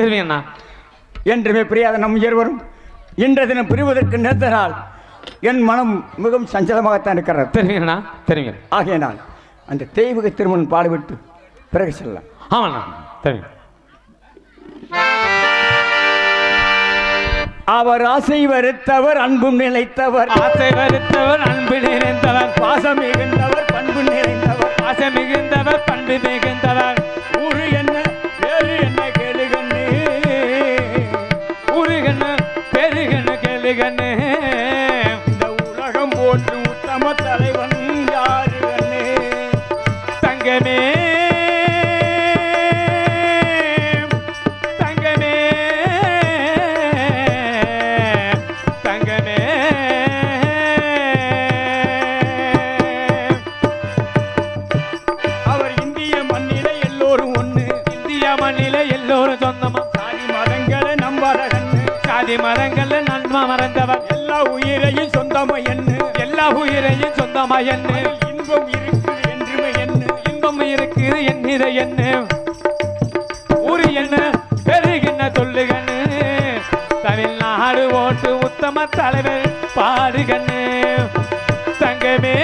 தெரியுங்கண்ணா என்றுமே பிரியாத நம் இருவரும் இன்றைய தினம் பிரிவதற்கு நேர்ந்த நாள் என் மனம் மிகவும் சஞ்சலமாகத்தான் இருக்கிறது. தெரியுங்கண்ணா தெரியுங்க ஆகையினால் அந்த தெய்வீக திருமணம் பாடுவிட்டு பிறகு செல்லலாம். ஆமாண்ணா. தெரியுங்க அவர் ஆசை வருத்தவர் அன்பும் நிலைத்தவர். ஆசை வருத்தவர் அன்பு நிறைந்தவர் பாசம் மிகுந்தவர் பண்பு நிறைந்தவர் ஆசை மிகுந்தவர் பண்பு மிகுந்தவர். மரங்கள்ல நன்மை மறந்தவர். எல்லா உயிரையும் சொந்தமா என்ன எல்லா உயிரையும் சொந்தமா என்ன இன்பம் இருக்குது என்றுமே என்ன இன்பம் இருக்குது என்கிற என்ன ஊரு என்ன? பெருகின சொல்லுகண்ணு? தமிழ்நாடு ஓட்டு உத்தம தலைவர் பாடுகண்ணு. தங்கமே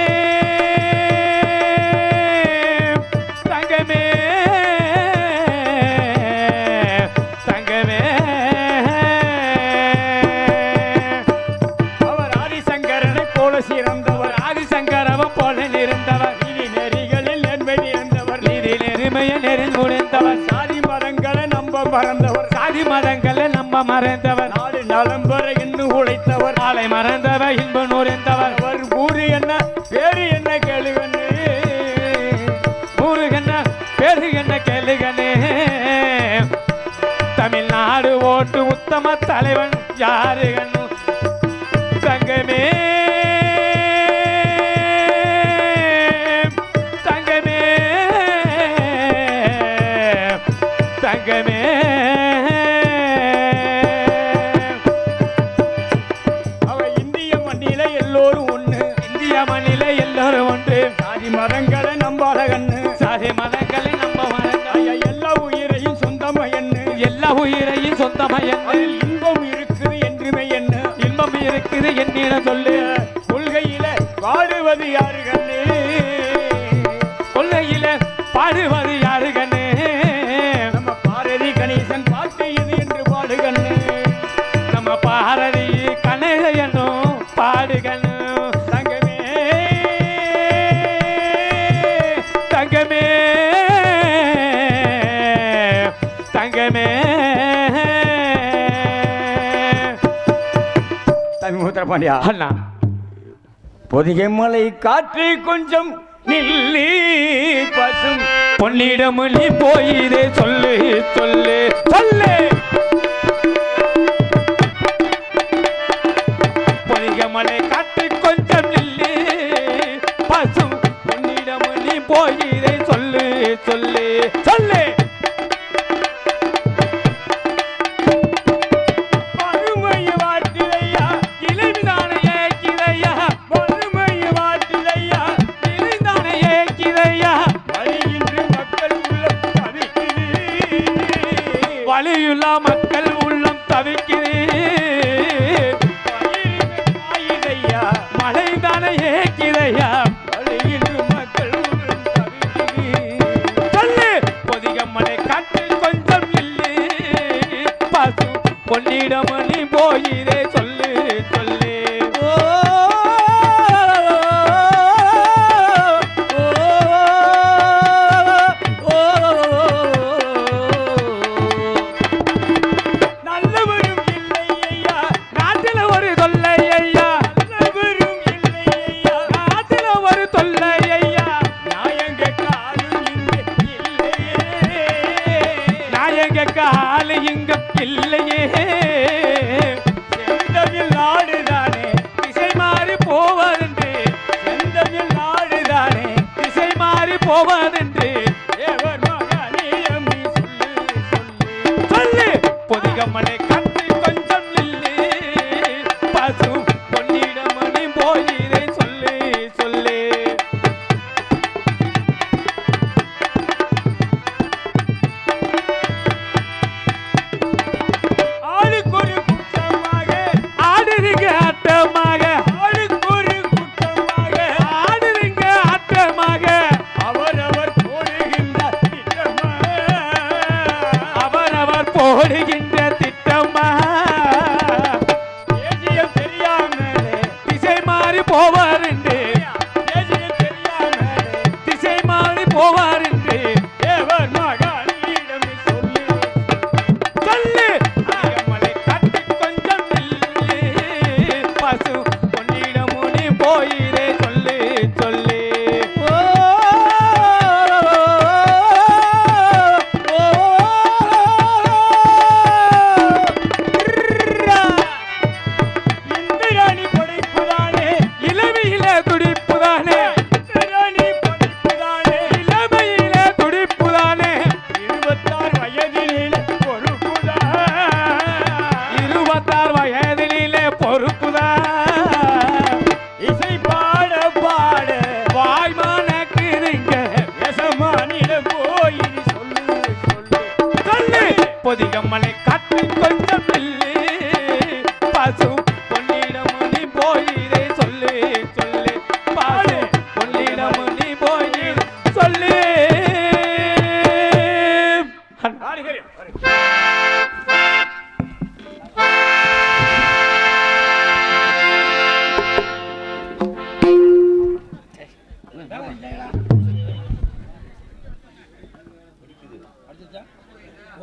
மதங்களை நம்ப மறைந்தவர். நாடு நலம் பெற இன்னும் உழைத்தவர். நாளை மறந்தவர் இன்ப நுழைந்தவர் அவர் ஊரு என்ன? பேரு என்ன கேளுகண்ணு ஊருகண்ண பெருகண்ண கேளுகண்ணே தமிழ்நாடு ஓட்டு உத்தம தலைவன் யாரு தங்கமே. தங்கமே. தங்கமே. தமிழ்முத்திர பாண்டியா அண்ணா. பொதிகை மலை காற்று கொஞ்சம் நில்லி பசும். பொன்னிடம் நீ போயிதே சொல்லு சொல்லு சொல்லு. பொதிகமலை காட்டு கொஞ்சம் நில்லு பசும். பொன்னிடம் நீ போயிதே சொல்லு சொல்லு சொல்லு. காலு இங்க பிள்ளையே? செந்தமிழ் நாடுதானே திசை மாறி போவதென்று. செந்தமிழ் நாடுதானே திசை மாறி போவதென்று. தேவர் மகனியம் சொல்லு சொல்லு. சொல்லு.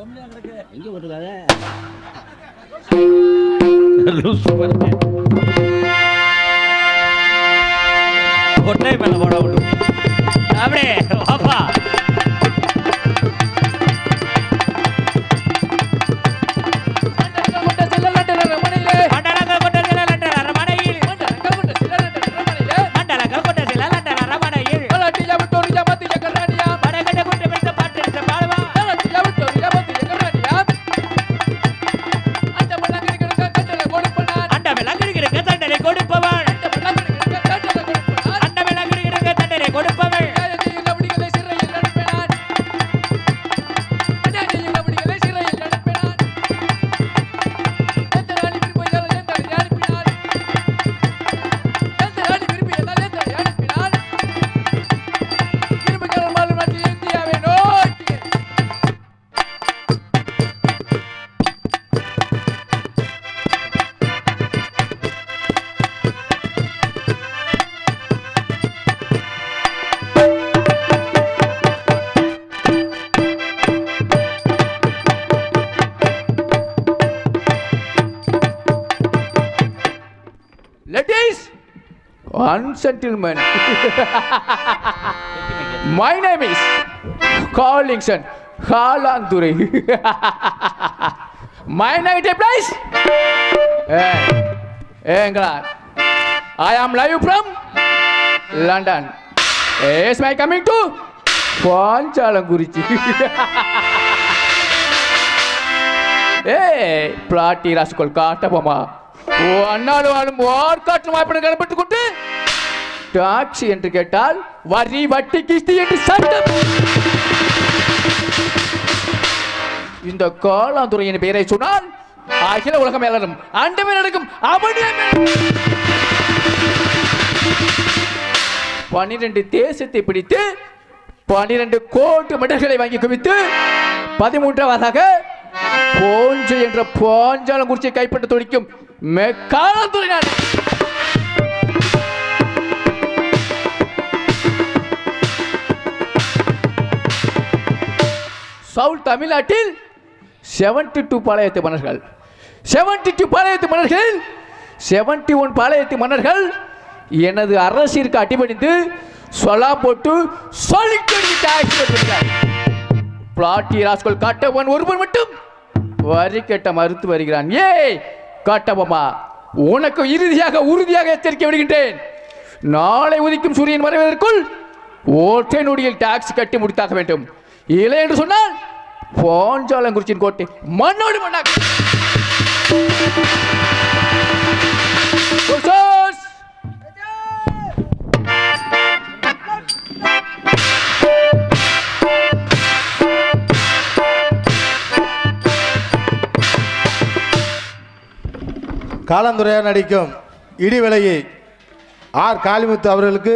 எங்க ஓட்டுதாத கொட்டை மேல போட விடு. அப்படியே. Gentlemen, my name is Carlington Halanduri. my native place? Eh, England. I am live from London. Is my coming to Panchalangurichi. ஏய் பிளாட்டி ராசுக்கோள் காட்டப்போமா ஓ அண்ணாலும் வாழும் ஓர்காற்று வாய்ப்படம் கணப்பட்டுக் கொண்டு டாக்ஸி என்று கேட்டால் வரி வட்டி கிஸ்தி என்று சட்டம். இந்த காலாந்துறையின் பெயரை சொன்னால் அகில உலகம் மேலும் அண்டமே நடக்கும் அவனே பனிரெண்டு தேசத்தை பிடித்து பனிரெண்டு கோட்டு மெடல்களை வாங்கி குவித்து பதிமூன்றாவதாக போஞ்சு என்ற போஞ்சாலங்குறிச்சியை கைப்பற்ற துடிக்கும் மெக்காலத்துறை நான் சவுல் தமிழ்நாட்டில் செவன்டி டூ பாளையத்து மன்னர்கள். செவன்டி டூ பாளையத்து மன்னர்கள் செவன்டி ஒன் பாளையத்து மன்னர்கள் எனது அரசிற்கு அடிபணிந்து சொலா போட்டு சொல்லிக்கொண்டு பிளாட்டி ராஸ்கோல் காட்டவன் ஒருவன் மட்டும் வரி கட்ட மறுத்து வருகிறான். ஏய் காட்டவமா உனக்கு இறுதியாக உறுதியாக எச்சரிக்கை விடுகின்றேன். நாளை உதிக்கும் சூரியன் மறைவதற்குள் ஓட்டை நொடியில் டாக்ஸ் கட்டி முடித்தாக வேண்டும். இல்லை என்று சொன்னால் பாஞ்சாலங்குறிச்சியின் கோட்டை மண்ணோடு மண்ணாக. காலந்துரையாக நடிக்கும் இடிவிலையை ஆர் காளிமுத்து அவர்களுக்கு